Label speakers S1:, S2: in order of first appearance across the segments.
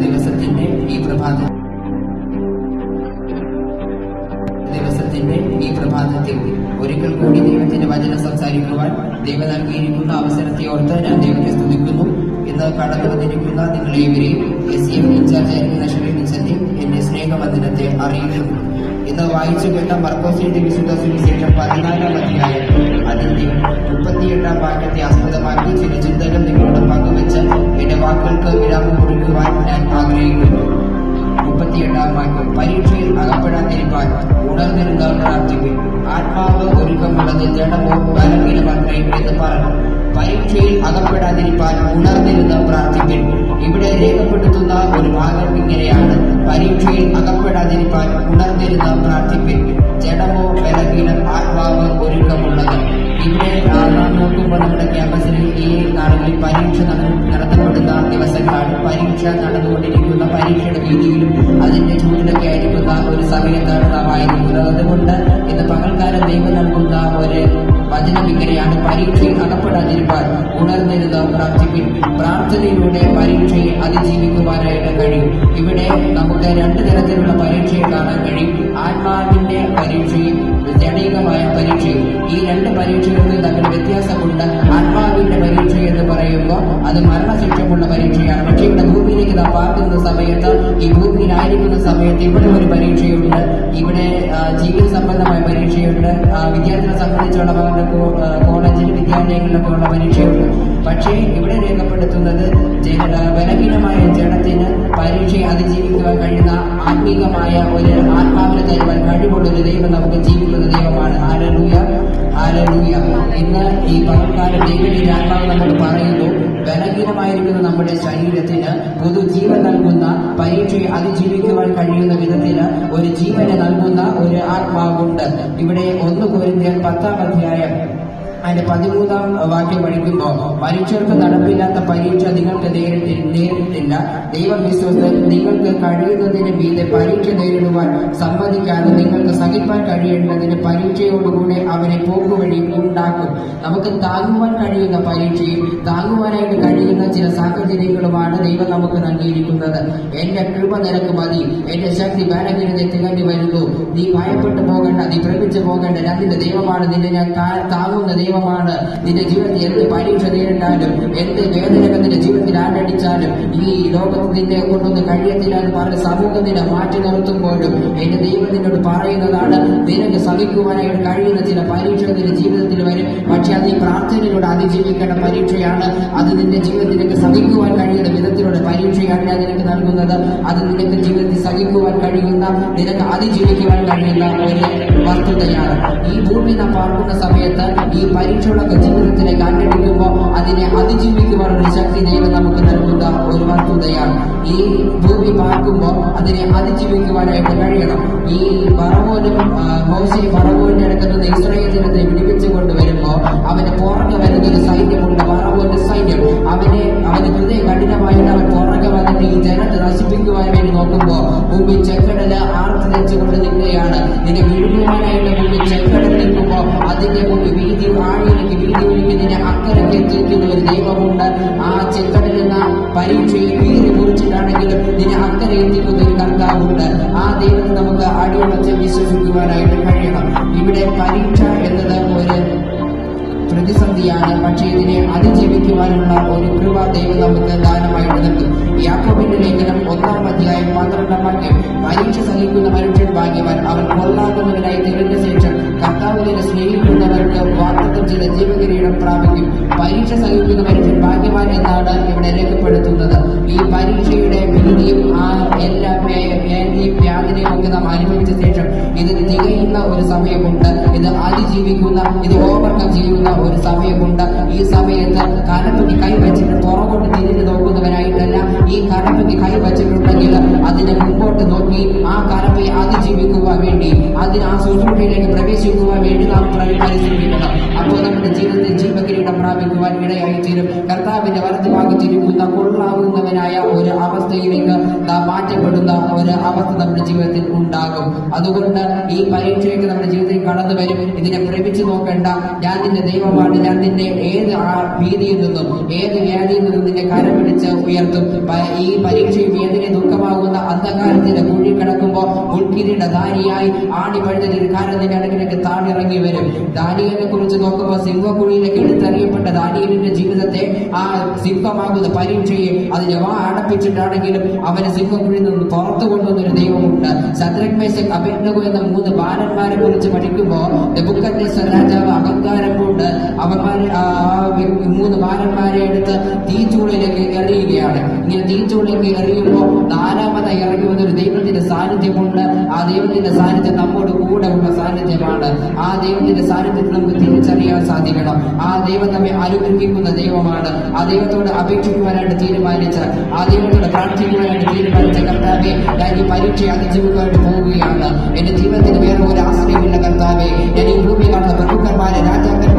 S1: ദിവസത്തിന്റെ ഈ പ്രഭാത. ദിവസത്തിന്റെ ഈ പ്രഭാതത്തിൽ ഒരിക്കൽ കൂടി ദൈവത്തിന്റെ വചനം സംസാരിക്കുവാൻ ദൈവം നൽകിയിരിക്കുന്ന അവസരത്തെ ഓർത്ത് ഞാൻ ദൈവത്തെ സ്തുതിക്കുന്നു. ഇന്ന് കടന്നു വന്നിരിക്കുന്ന നിങ്ങളേവരെയും എസ് സി എം ഇൻചാർജ് ആയിരിക്കുന്ന ഷെറിനിച്ചന്റെ എന്റെ സ്നേഹവന്ദനത്തെ അറിയിക്കുന്നു. ഇന്ന് വായിച്ചു കേട്ട മർക്കോസിന്റെ വിശുദ്ധ സുവിശേഷം പതിനാലാം അധ്യായം. അതിന്റെ മുപ്പത്തിയെട്ടാം വാക്യത്തെ ആസ്പദമാക്കി ചില ചിന്തകൾ നിങ്ങളോട് പങ്കുവെച്ച് എന്റെ വാക്കുകൾക്ക് വിരാമം കുറിക്കുവാൻ ഞാൻ ആഗ്രഹിക്കുന്നു. മുപ്പത്തിയെട്ടാം വാക്യം. പരീക്ഷയിൽ അകപ്പെടാതിരിക്കാൻ ഉണർന്നിരുന്നവർ പ്രാർത്ഥിക്കും. ആത്മാവ് ഒരുക്കമുള്ളത് ജഡമോ ബലഹീനമത്രേ എന്ന് പറഞ്ഞു. പരീക്ഷയിൽ അകപ്പെടാതിരിക്കാൻ ഉണർന്നിരുന്നവർ പ്രാർത്ഥിക്കും. ഇവിടെ രേഖപ്പെടുത്തുന്ന ഒരു ഭാഗം ഇങ്ങനെയാണ്. പരീക്ഷയിൽ അകപ്പെടാതിരിക്കാൻ ഉണർന്നിരുന്ന് പ്രാർത്ഥിപ്പിൻ ജഡമോ ബലഹീനം ആത്മാവ് ഒരുക്കമുള്ളത്. പിന്നെ നാം നോക്കുമ്പോൾ നമ്മുടെ ക്യാമ്പസിൽ ഈ നാളുകളിൽ പരീക്ഷ നടത്തപ്പെടുന്ന ദിവസങ്ങളാണ്. പരീക്ഷ നടന്നുകൊണ്ടിരിക്കുന്ന പരീക്ഷയുടെ രീതിയിലും അതിന്റെ ചൂടിലൊക്കെ ആയിരിക്കുന്ന ഒരു സമയത്താണ് നാം ആയിരിക്കുന്നത്. അതുകൊണ്ട് ഇന്ന് ദൈവം നൽകുന്ന ഒരു വചനം പരീക്ഷയിൽ അകപ്പെടാതിരിക്കാൻ ഉണർന്നിരുന്ന പ്രാർത്ഥിപ്പിൻ പ്രാർത്ഥനയിലൂടെ പരീക്ഷയെ അതിജീവിക്കുവാനായിട്ട് കഴിയും ഇവിടെ നമുക്ക് രണ്ട് തരത്തിലുള്ള പരീക്ഷയെ കാണാൻ കഴിയും. ആത്മാവിന്റെ പരീക്ഷയും ജനീകമായ പരീക്ഷയും. ഈ രണ്ട് പരീക്ഷകൾക്ക് തമ്മിൽ വ്യത്യാസമുണ്ട്. ആത്മാവിന്റെ പരീക്ഷ എന്ന് പറയുമ്പോൾ അത് മരണശിക്ഷമുള്ള പരീക്ഷയാണ്. പക്ഷേ ഇവിടെ ഭൂമിയിലേക്ക് നാം പാർക്കുന്ന സമയത്ത് ഈ ഭൂമിയിലായിരിക്കുന്ന സമയത്ത് ഇവിടെ ഒരു പരീക്ഷയുണ്ട്. ഇവിടെ ജീവിത സംബന്ധമായ പരീക്ഷയുണ്ട്. വിദ്യാർത്ഥികളെ സംബന്ധിച്ചുള്ള കോളേജിൽ വിദ്യാലയങ്ങളിലൊക്കെ ഉള്ള പരീക്ഷയുണ്ട്. പക്ഷേ ഇവിടെ രേഖപ്പെടുത്തുന്നത് ബലഹീനമായ ജഡത്തിന് പരീക്ഷയെ അതിജീവിക്കുവാൻ കഴിയുന്ന ആത്മീകമായ ഒരു ആത്മാവിന് തരുവാൻ കഴിവുള്ള ഒരു ദൈവം നമുക്ക് ജീവിക്കുന്ന ദൈവമാണ്. ആലലൂയ ആലലൂയ ഇന്ന് ഈ പകൽക്കാല ദൈവത്തിന്റെ ആത്മാവ് നമ്മൾ പറയുന്നു ബലഹീനമായിരിക്കുന്ന നമ്മുടെ ശരീരത്തിന് പുതുജീവൻ നൽകുന്ന പരീക്ഷയെ അതിജീവിക്കുവാൻ കഴിയുന്ന വിധത്തിന് ഒരു ജീവനെ നൽകുന്ന ഒരു ആത്മാവുണ്ട്. ഇവിടെ ഒന്ന് കോരിന്ത്യൻ പത്താം അധ്യായം അതിന്റെ പതിമൂന്നാം വാക്യം പഠിക്കുമ്പോ മരിച്ചവർക്ക് നടപ്പില്ലാത്ത പരീക്ഷ നിങ്ങൾക്ക് നേരിട്ടി നേരിട്ടില്ല ദൈവം നിങ്ങൾക്ക് കഴിയുന്നതിന് മീതെ പരീക്ഷ നേരിടുവാൻ സമ്മതിക്കാതെ നിങ്ങൾക്ക് സഹിപ്പാൻ കഴിയേണ്ടതിന് പരീക്ഷയോടുകൂടെ അവനെ പോക്കുവഴി ഉണ്ടാക്കും. നമുക്ക് താങ്ങുവാൻ കഴിയുന്ന പരീക്ഷയും താങ്ങുവാനായിട്ട് കഴിയുന്ന ചില സാഹചര്യങ്ങളുമാണ് ദൈവം നമുക്ക് നൽകിയിരിക്കുന്നത്. എന്റെ കൃപ നിനക്ക് മതി. എന്റെ ശക്തി ബലഹീനതയെ തികഞ്ഞു വരുന്നു. നീ ഭയപ്പെട്ടു പോകേണ്ട നീ ഭ്രമിച്ചു പോകേണ്ട രണ്ടിന്റെ ദൈവമാണ് നിന്നെ ഞാൻ താങ്ങുന്ന താങ്ങുന്ന ദൈവമാണ്. നിന്റെ ജീവിതത്തിൽ എന്ത് പരീക്ഷ നേരിട്ടാലും എന്ത് വേദനകൾ നിന്റെ ജീവിതത്തിൽ ആണ്ടടിച്ചാലും ഈ ലോകത്ത് നിന്നെ കൊണ്ടൊന്ന് കഴിയത്തില്ല എന്ന് പറഞ്ഞ് സമൂഹം നിന്നെ മാറ്റി നിർത്തുമ്പോഴും എന്റെ ദൈവം നിന്നോട് പറയുന്നതാണ് നിനക്ക് സഹിക്കുവാനായിട്ട് കഴിയുന്ന ചില പരീക്ഷകൾ നിന്റെ ജീവിതത്തിൽ വരും. പക്ഷെ അത് ഈ പ്രാർത്ഥനയിലൂടെ അതിജീവിക്കേണ്ട പരീക്ഷയാണ്. അത് നിന്റെ ജീവിതത്തിലേക്ക് സഹിക്കുവാൻ കഴിയുന്ന വിധത്തിലുള്ള പരീക്ഷയാണ് ഞാൻ നിനക്ക് നൽകുന്നത്. അത് നിനക്ക് ജീവിതത്തിൽ സഹിക്കുവാൻ കഴിയുന്ന നിനക്ക് അതിജീവിക്കുവാൻ കഴിയുന്ന ഒരു വസ്തുതയാണ് ഈ ഭൂമി നാം പാർക്കുന്ന സമയത്ത് ഈ പരീക്ഷയുടെ ജീവിതത്തിനെ കണ്ടടിക്കുമ്പോൾ അതിനെ അതിജീവിക്കുവാനുള്ള ശക്തി ദൈവം നമുക്ക് നൽകുന്ന ഒരു വസ്തുതയാണ് ഈ ഭൂമി പാർക്കുമ്പോൾ അതിനെ അതിജീവിക്കുവാനായിട്ട് കഴിയണം. ഈ പറവോനും മോശി പറവോന്റെ അടുത്ത് നിന്ന് ഇസ്രായേൽ ജനത്തെ വിടിപ്പിച്ചു കൊണ്ടുവരുമ്പോൾ അവന് പുറകെ വരുന്ന ഒരു സൈന്യമുണ്ട് പറവോന്റെ സൈന്യം. അവനെ അവന് ഹൃദയ കഠിനമായിട്ട് അവൻ പുറകെ വന്നിട്ട് ഈ ജനത്തെ നശിപ്പിക്കുവാൻ വേണ്ടി നോക്കുമ്പോൾ ഭൂമി ചെങ്കടൽ ആർത്തി വെച്ചുകൊണ്ട് നിൽക്കുകയാണ് നിന്നെ വിഴുങ്ങുവാനായിട്ട് ഭൂമി ചെങ്കടൽ അതിന്റെ മുമ്പ് വീതി ആഴിയിലേക്ക് വീതി ഒഴുക്കി നിന്നെ അക്കരയ്ക്ക് എത്തിക്കുന്ന ഒരു ദൈവമുണ്ട്. ആ ചെങ്കടലിൽ പരീക്ഷയെ വീതി മുറിച്ചിട്ടാണെങ്കിലും നിന്നെ അക്കരെ എത്തിക്കുന്ന ഒരു കർത്താവുണ്ട്. ആ ദൈവത്തെ നമുക്ക് അടിയുറച്ച് വിശ്വസിക്കുവാനായിട്ട് കഴിയണം. ഇവിടെ പരീക്ഷ എന്നത് ഒരു പ്രതിസന്ധിയാണ്. പക്ഷേ ഇതിനെ അതിജീവിക്കുവാനുള്ള ഒരു കൃപ ദൈവം നമുക്ക് ദാനമായിട്ട് നൽകും യാക്കോബിന്റെ ലേഖനം ഒന്നാം അധ്യായം പന്ത്രണ്ടാം വാക്യം. പരീക്ഷ സഹിക്കുന്ന മനുഷ്യൻ ഭാഗ്യവാൻ. അവൻ കൊള്ളാകുന്നവനായി തിരഞ്ഞ ശേഷം കർത്താവിനെ സ്നേഹിക്കുന്നവർക്ക് വാഗ്ദത്തം ചെയ്ത ജീവകിരീടം പ്രാപിക്കും. പരീക്ഷ സഹിക്കുന്ന മനുഷ്യൻ ഭാഗ്യവാൻ എന്നാണ് ഇവിടെ രേഖപ്പെടുത്തുന്നത്. സമയമുണ്ട്. ഇത് അതിജീവിക്കുന്ന ഇത് ഓവർകം ചെയ്യുന്ന ഒരു സമയമുണ്ട്. ഈ സമയത്ത് കലപ്പയ്ക്ക് കൈവച്ചിട്ട് പുറകോട്ട് തിരിഞ്ഞു നോക്കുന്നവരായിട്ടല്ല ഈ കലപ്പയ്ക്ക് കൈവച്ചിട്ടുണ്ടെങ്കിൽ അതിനെ മുമ്പോട്ട് നോക്കി ആ കരപ്പയെ അതിജീവിക്കുവാൻ വേണ്ടി അതിന് ആ ശുശ്രൂഷയിലേക്ക് പ്രവേശിക്കുവാൻ വേണ്ടി നാം പരിശ്രമിക്കണം അപ്പോൾ നമ്മുടെ ജീവിതത്തിൽ ജീവകിരീടം പ്രാപിക്കുവാൻ ഇടയായി തീരും കർത്താവിന്റെ വലത് കൊള്ളാവുന്നവനായ ഒരു അവസ്ഥയിലേക്ക് മാറ്റപ്പെടുന്ന ഒരു അവസ്ഥ നമ്മുടെ ജീവിതത്തിൽ ഉണ്ടാകും. അതുകൊണ്ട് ഈ പരീക്ഷയൊക്കെ നമ്മുടെ ജീവിതത്തിൽ കടന്നു വരും. ഇതിനെ പ്രേമിച്ചു നോക്കേണ്ട. ഞാൻ നിന്റെ ദൈവമാണ്. ഞാൻ നിന്നെ ഏത് ഭീതിയിൽ നിന്നും ഏത് വ്യാധിയിൽ നിന്നും നിന്നെ കരം പിടിച്ച് ഉയർത്തും ഈ പരീക്ഷയും വേദന ദുഃഖമാകുന്ന അന്ധകാരത്തിന്റെ കുഴി കിടക്കുമ്പോൾ മുൾക്കിരീടധാരിയായി ആണി പഴുതിന്റെ കാരണം നിന്റെ അടുക്കിലേക്ക് താണിറങ്ങി വരും. ദാനിയലിനെ കുറിച്ച് നോക്കുമ്പോൾ സിംഹക്കുഴിയിലേക്ക് എടുത്തറിയപ്പെട്ട ദാനിയലിന്റെ ജീവിതത്തെ ആ സിംഹമാകുന്ന പരീക്ഷയെ അതിനെ വാ അടപ്പിച്ചിട്ടാണെങ്കിലും അവനെ സിംഹക്കുഴിയിൽ നിന്ന് പുറത്തു കൊണ്ടുവന്നൊരു ദൈവമുണ്ട്. ശത്രുഘ്മേശക് അഭിനഗു എന്ന മൂന്ന് ബാലന്മാരെ കുറിച്ച് പഠിക്കുമ്പോൾ നെബുക്കദ്നേസർ രാജാവ് അഹങ്കാരം കൊണ്ട് അവന്മാരെ മൂന്ന് ബാലന്മാരെ എടുത്ത് തീച്ചൂളിലേക്ക് എറിയുകയാണ്. ഇങ്ങനെ തീച്ചൂളിലേക്ക് എറിയുമ്പോൾ നാലാമതായി ഇറങ്ങി വന്ന ഒരു ദൈവത്തിന്റെ സാന്നിധ്യമുണ്ട്. ആ ദൈവത്തിന്റെ സാന്നിധ്യം നമ്മോട് കൂടെ ഉള്ള സാന്നിധ്യമാണ്. ആ ദൈവത്തിന്റെ സാന്നിധ്യത്തിൽ നമുക്ക് തിരിച്ചറിയാൻ സാധിക്കണം. ആ ദൈവം നമ്മെ അനുഗ്രഹിക്കുന്ന ദൈവമാണ്. ആ ദൈവത്തോട് അപേക്ഷിക്കുവാനായിട്ട് തീരുമാനിച്ച ആ ദൈവത്തോട് പ്രാർത്ഥിക്കുവാനായിട്ട് തീരുമാനിച്ച കർത്താവെ ഞാൻ ഈ പരീക്ഷ അതിജീവിക്കുവാനായിട്ട് പോവുകയാണ്. എന്റെ ജീവിതത്തിന് വേറെ ഒരു ആശ്രയമില്ല കർത്താവെ. ഞാൻ ഈ ഭൂമി കാണുന്ന പ്രഭുക്കന്മാരെ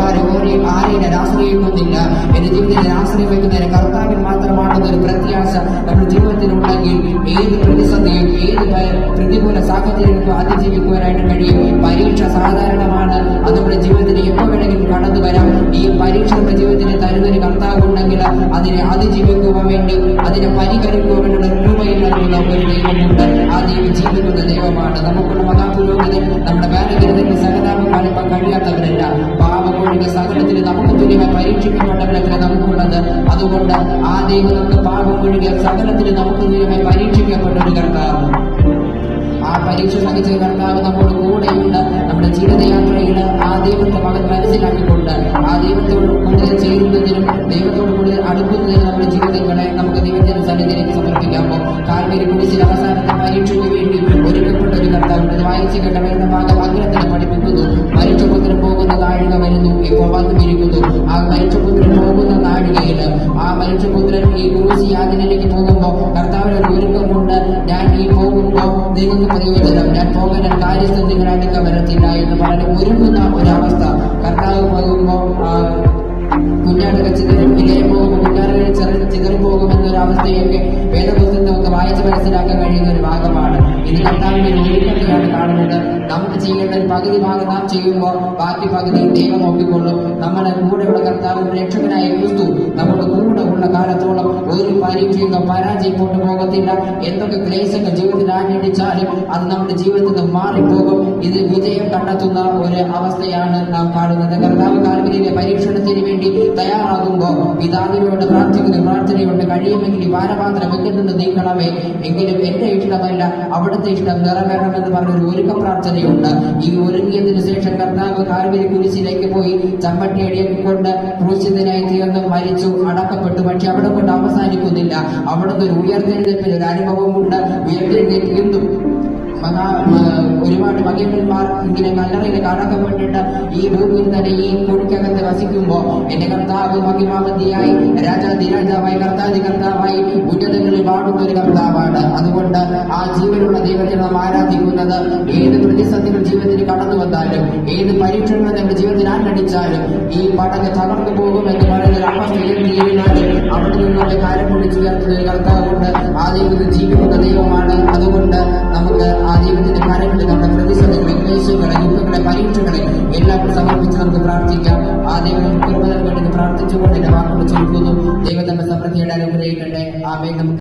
S1: രാജാക്കന്മാരെ ഓരെയും ആരെയും ആശ്രയിക്കുന്നില്ല എന്റെ ജീവിതത്തിൽ ആശ്രയം വയ്ക്കുന്നതിന് കർത്താവിൽ മാത്രമാണെന്നൊരു പ്രത്യാശ. നമ്മുടെ ജീവിതത്തിലുണ്ടെങ്കിൽ ഏത് പ്രതിസന്ധിയും ഏത് പ്രതികൂല സാഹചര്യങ്ങൾക്കും അതിജീവിക്കുവാനായിട്ട് കഴിയും. പരീക്ഷ സാധാരണമാണ്. അത് നമ്മുടെ ജീവിതത്തിൽ എപ്പോൾ വേണമെങ്കിലും കടന്നു വരാം. ഈ പരീക്ഷ നമ്മുടെ ജീവിതത്തിന് തരുന്നൊരു കർത്താവ് ഉണ്ടെങ്കിൽ അതിനെ അതിജീവിക്കുവാൻ വേണ്ടി അതിനെ പരിഹരിക്കുവാൻ വേണ്ടിയുള്ള രൂപയിലുള്ള ഒരു ദൈവമുണ്ട്. ആ ദൈവം ജീവിക്കുന്ന ദൈവമാണ്. നമുക്കുള്ള മഹാപുരോഗതി നമ്മുടെ വേദഗ്രഹത്തിന്റെ സഹതാപം പാലിപ്പാൻ കഴിയാത്തവരല്ല. പാപമൊഴിക സകലത്തിന് നമുക്ക് തുല്യമായി പരീക്ഷിക്കപ്പെട്ടവരത്ര നമുക്കുള്ളത്. അതുകൊണ്ട് ആ ദൈവം നമുക്ക് പാപം ഒഴികെ സകലത്തിന് നമുക്ക് തുല്യമായി പരീക്ഷിക്കപ്പെട്ട ഒരു കർത്താവ്. ആ പരീക്ഷ സഹിച്ച കർത്താവ് നമ്മുടെ കൂടെയുണ്ട്. നമ്മുടെ ജീവിതയാത്രയിൽ ആ ദൈവത്തെ മകൻ മനസ്സിലാക്കിക്കൊണ്ട് ആ ദൈവത്തോട് കൂടുതൽ ചേരുന്നതിനും ദൈവത്തോട് കൂടുതൽ അടുക്കുന്നതിനും നമ്മുടെ ജീവിതങ്ങളെ നമുക്ക് ദൈവത്തിന്റെ സന്നിധിയിലേക്ക് സമർപ്പിക്കാമോ? കാൽവരി കുടിച്ചിൽ അവസാനത്തെ കർത്താവുണ്ട് ഇത് വായിച്ചു വരുന്ന ഭാഗം അഗ്രഹത്തിന് പഠിപ്പിക്കുന്നു. മരിച്ചപുത്രൻ പോകുന്ന നാഴിക വരുന്നു. ഇപ്പോൾ വന്നുമിരിക്കുന്നു ആ മരിച്ചപുത്രൻ പോകുന്ന നാഴികയിൽ ആ മരിച്ചപുത്രൻ ഈ കുറിശി യാതിലേക്ക് പോകുമ്പോൾ കർത്താവിന് ഒരു ഒരുക്കമുണ്ട്. ഞാൻ ഈ പോകുമ്പോൾ നിങ്ങൾക്ക് പ്രയോജനം. ഞാൻ പോകാൻ കാര്യസ്ഥം നിങ്ങൾ അടുക്ക വരത്തില്ല എന്ന് പറഞ്ഞ് ഒരുങ്ങുന്ന ഒരവസ്ഥ. കർത്താവ് പോകുമ്പോൾ ആ കുഞ്ഞാടുകൾ ചിതറി ഇലയെ പോകുമ്പോൾ കുഞ്ഞാടുകൾ ചെറു ചിതറി പോകുമെന്നൊരു അവസ്ഥയൊക്കെ വേദപുസ്തകം നമുക്ക് വായിച്ച് മനസ്സിലാക്കാൻ കഴിയുന്ന ഒരു ഭാഗമാണ്. ഇത് കർത്താവിന്റെ ഒരുക്കത്തെയാണ് കാണുന്നത്. നമുക്ക് ചെയ്യേണ്ട ഒരു പകുതി ഭാഗം നാം ചെയ്യുമ്പോൾ ബാക്കി പകുതി ദൈവം നോക്കിക്കൊള്ളും. നമ്മുടെ കൂടെയുള്ള കർത്താവ് രക്ഷകനായ ക്രിസ്തു നമ്മുടെ കൂടെ ഉള്ള കാലത്തോളം ഒരു പരീക്ഷയും കൊണ്ട് പോകത്തില്ല. എന്തൊക്കെ ക്ലേശങ്ങൾ ജീവിതത്തിൽ ആഞ്ഞടിച്ചാലും അത് നമ്മുടെ ജീവിതത്തിൽ നിന്ന് മാറിപ്പോകും. ഇത് വിജയം കണ്ടെത്തുന്ന ഒരു അവസ്ഥയാണ് നാം കാണുന്നത്. കർത്താവ് കാൽവരിയിലെ പരീക്ഷണത്തിന് വേണ്ടി തയ്യാറാകുമ്പോൾ പിതാവിനോട് കഴിയുമെങ്കിൽ ഈ പാനപാത്രം എങ്കിൽ നീക്കണമേ എങ്കിലും എന്റെ ഇഷ്ടമല്ല അവിടുത്തെ ഇഷ്ടം നിറവേറണമെന്ന് പറഞ്ഞൊരു ഒരുക്ക പ്രാർത്ഥനയുണ്ട്. ഈ ഒരുങ്ങിയതിനു ശേഷം കർത്താവ് കാർവിരി കുരിശിലേക്ക് പോയി ചമ്പട്ടി അടിയൊക്കെ ക്രൂശിതനായി തീർന്ന് മരിച്ചു അടക്കപ്പെട്ടു. പക്ഷെ അവിടെ കൊണ്ട് അവസാനിക്കുന്നില്ല. അവിടുന്ന് ഒരു ഉയർത്തെഴുന്നേൽപ്പിന് ഒരു അനുഭവമുണ്ട്. ഉയർത്തെഴുന്നേറ്റ് വീണ്ടും ഒരുപാട് മകന്മാർ ഇങ്ങനെ കല്ലറയിൽ അടക്കപ്പെട്ടിട്ട് ഈ ഭൂമിയിൽ തന്നെ ഈ കുടിക്കകത്ത് വസിക്കുമ്പോ എന്റെ കർത്താവ് മഹിമാവതിയായി രാജാതി രാജാവായി കർത്താതി കർത്താവായി ഉന്നതങ്ങളിൽ വാടുന്ന ഒരു കർത്താവാണ്. അതുകൊണ്ട് ആ ജീവനുള്ള ദൈവത്തെ നാം ആരാധിക്കുന്നത്. ഏത് പ്രതിസന്ധികൾ ജീവിതത്തിൽ കടന്നു വന്നാലും ഏത് പരീക്ഷണങ്ങൾ നമ്മുടെ ജീവിതത്തിൽ ആണ്ടടിച്ചാലും ഈ പടക തകർന്നു പോകും എന്ന് പറയുന്ന ഒരു അവസ്ഥ ഉയർത്തിയിരുന്നാലും അവിടെ നിന്നുള്ള കാര്യം കൊണ്ട് ചേർത്തുന്ന സമൃദ്ധിയുടെ അനുഗ്രഹിക്കട്ടെ. ആമേ നമുക്ക്